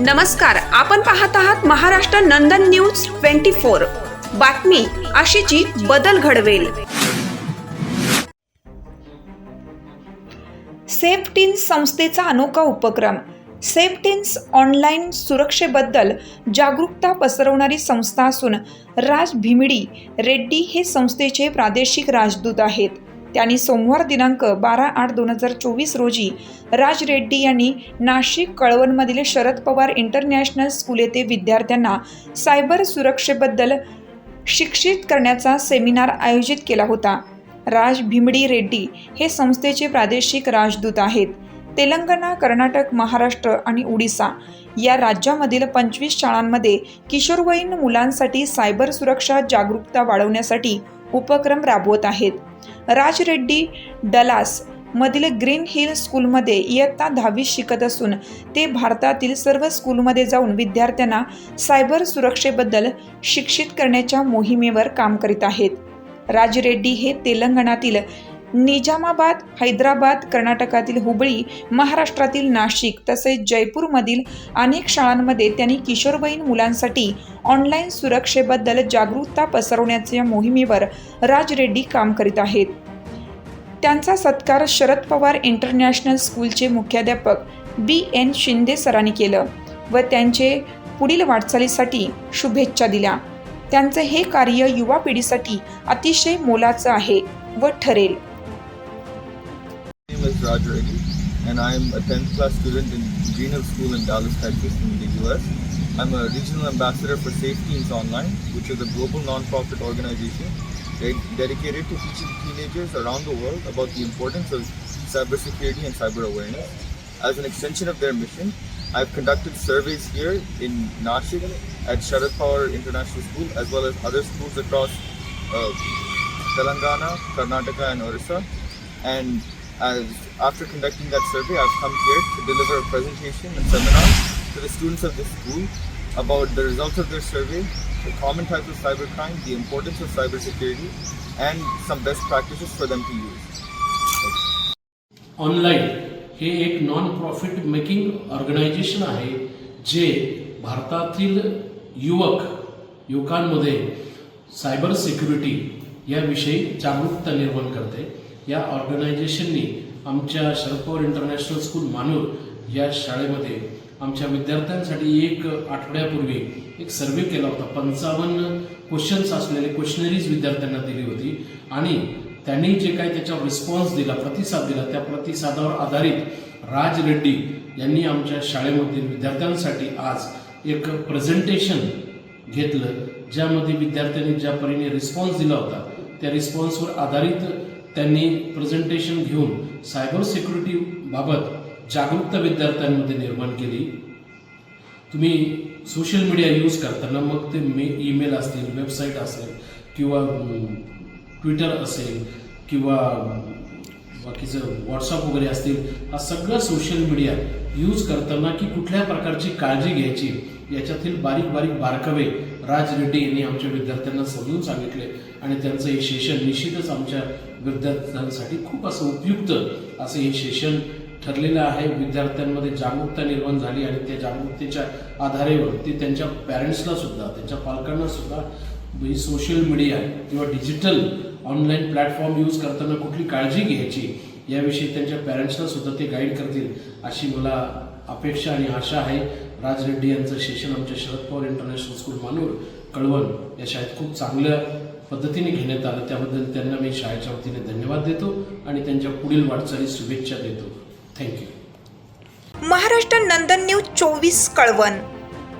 नमस्कार आपण पाहत आहात Maharashtra Nandan news twenty four. बातमी अशीची बदल घडवेल. सेफ्टीन संस्थेचा अनोखा उपक्रम. सेफ्टीन्स ऑनलाईन सुरक्षेबद्दल जागरूकता पसरवणारी संस्था असून राज भिमिडी रेड्डी हे संस्थेचे प्रादेशिक राजदूत आहेत. त्यांनी सोमवार दिनांक बारा आठ दोन हजार चोवीस रोजी राज रेड्डी यांनी नाशिक कळवणमधील शरद पवार इंटरनॅशनल स्कूल येथे विद्यार्थ्यांना सायबर सुरक्षेबद्दल शिक्षित करण्याचा सेमिनार आयोजित केला होता. राज भिमडी रेड्डी हे संस्थेचे प्रादेशिक राजदूत आहेत. तेलंगणा कर्नाटक महाराष्ट्र आणि ओडिसा या राज्यामधील पंचवीस शाळांमध्ये किशोरवयीन मुलांसाठी सायबर सुरक्षा जागरूकता वाढवण्यासाठी उपक्रम राबवत आहेत. राज रेड्डी डलास मधील ग्रीन हिल स्कूलमध्ये इयत्ता दहावी शिकत असून ते भारतातील सर्व स्कूलमध्ये जाऊन विद्यार्थ्यांना सायबर सुरक्षेबद्दल शिक्षित करण्याच्या मोहिमेवर काम करीत आहेत. राज रेड्डी हे तेलंगणातील निजामाबाद हैदराबाद कर्नाटकातील हुबळी महाराष्ट्रातील नाशिक तसेच जयपूरमधील अनेक शाळांमध्ये त्यांनी किशोरवयीन मुलांसाठी ऑनलाईन सुरक्षेबद्दल जागरूकता पसरवण्याच्या मोहिमेवर राज रेड्डी काम करीत आहेत. त्यांचा सत्कार शरद पवार इंटरनॅशनल स्कूलचे मुख्याध्यापक बी एन शिंदे सरांनी केलं व त्यांचे पुढील वाटचालीसाठी शुभेच्छा दिल्या. त्यांचं हे कार्य युवा पिढीसाठी अतिशय मोलाचं आहे व ठरेल. My name is Raj Reddy, and I'm a 10th class student in Greenhill School in Dallas, Texas, in the US. I'm a regional ambassador for Safeteens Online, which is a global non-profit organization dedicated to teaching teenagers around the world about the importance of cybersecurity and cyber awareness. As an extension of their mission, I've conducted surveys here in Nashik at Sharad Power International School, as well as other schools across uh, Telangana, Karnataka, and Orissa. And as after conducting that survey, I've come here to deliver a presentation and seminar to the students of this school about the results of their survey, the common types of cybercrime, the importance of cybersecurity, and some best practices for them to use. Online हे एक non profit making organisation आहे जे भारतातील युवक युवकांमध्ये cyber security याविषयी जागरूकता निर्माण करते या ऑर्गनायझेशननी आमच्या शरद पवार इंटरनॅशनल स्कूल मानूर या शाळेमध्ये आमच्या विद्यार्थ्यांसाठी एक आठवड्यापूर्वी एक सर्वे केला होता. पंचावन्न क्वेश्चन्स असलेले क्वेश्चनरीज विद्यार्थ्यांना दिली होती. आणि त्यांनी जे काही त्याच्यावर रिस्पॉन्स दिला प्रतिसाद दिला त्या प्रतिसादावर आधारित राज रेड्डी यांनी आमच्या शाळेमधील विद्यार्थ्यांसाठी आज एक प्रेझेंटेशन घेतलं ज्यामध्ये विद्यार्थ्यांनी ज्या परीने रिस्पॉन्स दिला होता त्या रिस्पॉन्सवर आधारित त्यांनी प्रेझेंटेशन घेऊन सायबर सिक्युरिटीबाबत जागरूकता विद्यार्थ्यांमध्ये निर्माण केली. तुम्ही सोशल मीडिया यूज करताना मग ते मे ईमेल असतील वेबसाईट असेल किंवा ट्विटर असेल किंवा बाकीचं व्हॉट्सअप वगैरे असतील हा सगळं सोशल मीडिया यूज करताना की कुठल्या प्रकारची काळजी घ्यायची याच्यातील बारीक बारीक बारकावे राज रेड्डी यांनी आमच्या विद्यार्थ्यांना समजून सांगितले. आणि त्यांचं हे सेशन निश्चितच आमच्या विद्यार्थ्यांसाठी खूप असं उपयुक्त असं हे सेशन ठरलेलं आहे. विद्यार्थ्यांमध्ये जागरूकता निर्माण झाली आणि त्या जागरूकतेच्या आधारेवर ते त्यांच्या पॅरेंट्सला सुद्धा त्यांच्या पालकांना सुद्धा सोशल मीडिया किंवा डिजिटल ऑनलाईन प्लॅटफॉर्म यूज करताना कुठली काळजी घ्यायची? याविषयी त्यांच्या पॅरेंट्सला सुद्धा ते गाईड करतील अशी मला अपेक्षा आणि आशा आहे. राज रेड्डी यांचं सेशन आमच्या शरद पवार इंटरनॅशनल स्कूल मानूर कळवण या शाळेत खूप चांगल्या पद्धतीने घेण्यात आलं. त्याबद्दल त्यांना मी शाळेच्या वतीने धन्यवाद देतो आणि त्यांच्या पुढील वाटचाली शुभेच्छा देतो. थँक्यू महाराष्ट्र नंदन न्यूज चोवीस कळवण.